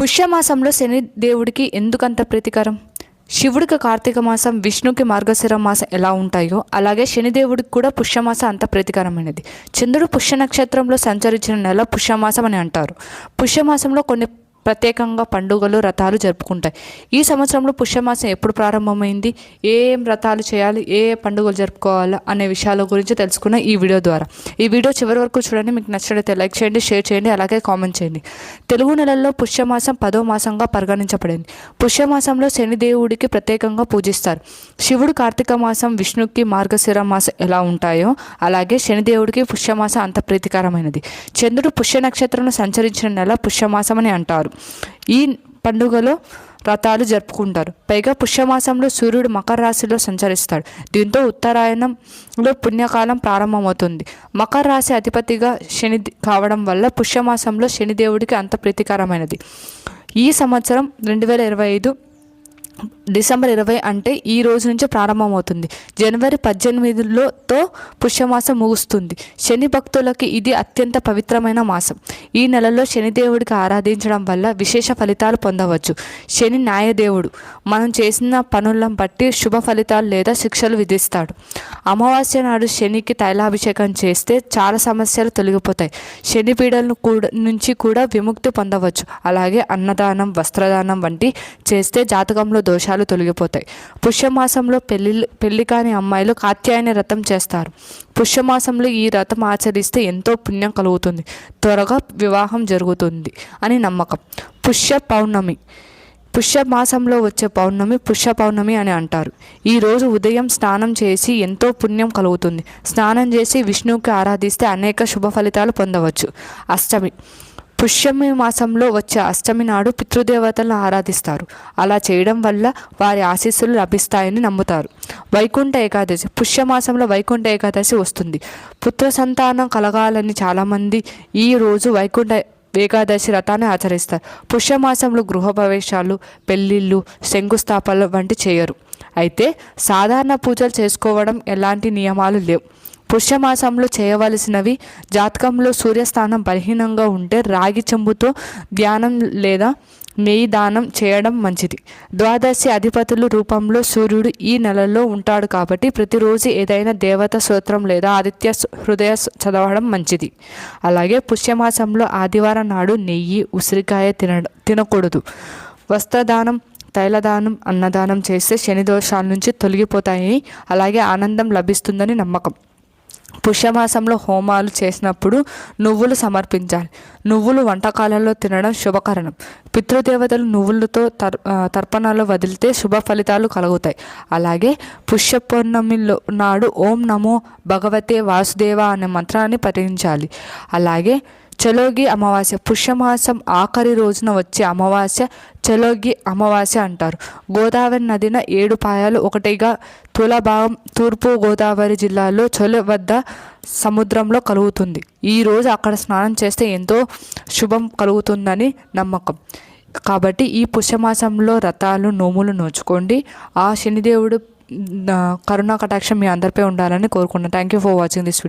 పుష్యమాసంలో శని దేవుడికి ఎందుకంత ప్రీతికరం? శివుడికి కార్తీక మాసం విష్ణుకి మార్గశిర మాసం ఎలా ఉంటాయో అలాగే శనిదేవుడికి కూడా పుష్యమాసం అంత ప్రీతికరమైనది. చంద్రుడు పుష్య నక్షత్రంలో సంచరించిన నెల పుష్యమాసం అని అంటారు. పుష్యమాసంలో కొన్ని ప్రత్యేకంగా పండుగలు రథాలు జరుపుకుంటాయి. ఈ సంవత్సరంలో పుష్యమాసం ఎప్పుడు ప్రారంభమైంది? ఏ ఏం రథాలు చేయాలి? ఏ ఏ పండుగలు జరుపుకోవాలి? అనే విషయాల గురించి తెలుసుకున్న ఈ వీడియో ద్వారా. ఈ వీడియో చివరి వరకు చూడండి. మీకు నచ్చినట్లయితే లైక్ చేయండి షేర్ చేయండి అలాగే కామెంట్ చేయండి. తెలుగు నెలల్లో పుష్యమాసం పదో మాసంగా పరిగణించబడింది. పుష్యమాసంలో శనిదేవుడికి ప్రత్యేకంగా పూజిస్తారు. శివుడు కార్తీక మాసం విష్ణుకి మార్గశిర మాసం ఎలా ఉంటాయో అలాగే శనిదేవుడికి పుష్యమాసం అంత ప్రీతికరమైనది. చంద్రుడు పుష్య నక్షత్రంలో సంచరించిన నెల పుష్యమాసం అని అంటారు. ఈ పండుగలో వ్రతాలు జరుపుకుంటారు. పైగా పుష్యమాసంలో సూర్యుడు మకర రాశిలో సంచరిస్తాడు. దీంతో ఉత్తరాయణంలో పుణ్యకాలం ప్రారంభమవుతుంది. మకర రాశి అధిపతిగా శని కావడం వల్ల పుష్యమాసంలో శనిదేవుడికి అంత ప్రీతికరమైనది. ఈ సంవత్సరం రెండు వేల ఇరవై ఐదు డిసెంబర్ ఇరవై అంటే ఈ రోజు నుంచి ప్రారంభమవుతుంది. జనవరి పద్దెనిమిదిలోతో పుష్యమాసం ముగుస్తుంది. శని భక్తులకి ఇది అత్యంత పవిత్రమైన మాసం. ఈ నెలలో శనిదేవుడికి ఆరాధించడం వల్ల విశేష ఫలితాలు పొందవచ్చు. శని న్యాయదేవుడు. మనం చేసిన పనులను బట్టి శుభ ఫలితాలు లేదా శిక్షలు విధిస్తాడు. అమావాస్య నాడు శనికి తైలాభిషేకం చేస్తే చాలా సమస్యలు తొలగిపోతాయి. శని పీడలను కూడా నుంచి కూడా విముక్తి పొందవచ్చు. అలాగే అన్నదానం వస్త్రదానం వంటి చేస్తే జాతకంలో దోషాలు తొలగిపోతాయి. పుష్యమాసంలో పెళ్ళి పెళ్ళి కాని అమ్మాయిలు కాత్యాయని వ్రతం చేస్తారు. పుష్యమాసంలో ఈ వ్రతం ఆచరిస్తే ఎంతో పుణ్యం కలుగుతుంది. త్వరగా వివాహం జరుగుతుంది అని నమ్మకం. పుష్య పౌర్ణమి. పుష్య మాసంలో వచ్చే పౌర్ణమి పుష్య పౌర్ణమి అని అంటారు. ఈరోజు ఉదయం స్నానం చేసి ఎంతో పుణ్యం కలుగుతుంది. స్నానం చేసి విష్ణువుకి ఆరాధిస్తే అనేక శుభ ఫలితాలు పొందవచ్చు. అష్టమి. పుష్యమి మాసంలో వచ్చే అష్టమి నాడు పితృదేవతలను ఆరాధిస్తారు. అలా చేయడం వల్ల వారి ఆశీస్సులు లభిస్తాయని నమ్ముతారు. వైకుంఠ ఏకాదశి పుష్యమాసంలో వైకుంఠ ఏకాదశి వస్తుంది. పుత్ర సంతానం కలగాలని చాలామంది ఈ రోజు వైకుంఠ ఏకాదశి వ్రతాన్ని ఆచరిస్తారు. పుష్యమాసంలో గృహప్రవేశాలు పెళ్ళిళ్ళు శంకుస్థాపనలు వంటి చేయరు. అయితే సాధారణ పూజలు చేసుకోవడం ఎలాంటి నియమాలు లేవు. పుష్యమాసంలో చేయవలసినవి జాతకంలో సూర్యస్థానం బలహీనంగా ఉంటే రాగి చెంబుతో ధ్యానం లేదా నెయ్యి దానం చేయడం మంచిది. ద్వాదశి అధిపతులు రూపంలో సూర్యుడు ఈ నెలలో ఉంటాడు కాబట్టి ప్రతిరోజు ఏదైనా దేవత స్తోత్రం లేదా ఆదిత్య హృదయ చదవడం మంచిది. అలాగే పుష్యమాసంలో ఆదివారం నాడు నెయ్యి ఉసిరికాయ తిన తినకూడదు. వస్త్రదానం తైలదానం అన్నదానం చేస్తే శని దోషాల నుంచి తొలగిపోతాయని అలాగే ఆనందం లభిస్తుందని నమ్మకం. పుష్యమాసంలో హోమాలు చేసినప్పుడు నువ్వులు సమర్పించాలి. నువ్వులు వంటకాలలో తినడం శుభకరణం. పితృదేవతలు నువ్వులతో తర్ తర్పణాలు వదిలితే శుభ ఫలితాలు కలుగుతాయి. అలాగే పుష్య పౌర్ణమిలో నాడు ఓం నమో భగవతే వాసుదేవ అనే మంత్రాన్ని పఠించాలి. అలాగే చలోగి అమావాస్య. పుష్యమాసం ఆఖరి రోజున వచ్చే అమావాస్య చలోగి అమావాస్య అంటారు. గోదావరి నదిన ఏడు పాయాలు ఒకటిగా తులభాగం తూర్పు గోదావరి జిల్లాలో చొల వద్ద సముద్రంలో కలుగుతుంది. ఈరోజు అక్కడ స్నానం చేస్తే ఎంతో శుభం కలుగుతుందని నమ్మకం. కాబట్టి ఈ పుష్యమాసంలో రథాలు నోములు నోచుకోండి. ఆ శనిదేవుడు కరుణా కటాక్షం మీ అందరిపై ఉండాలని కోరుకున్నాను thank you for watching this video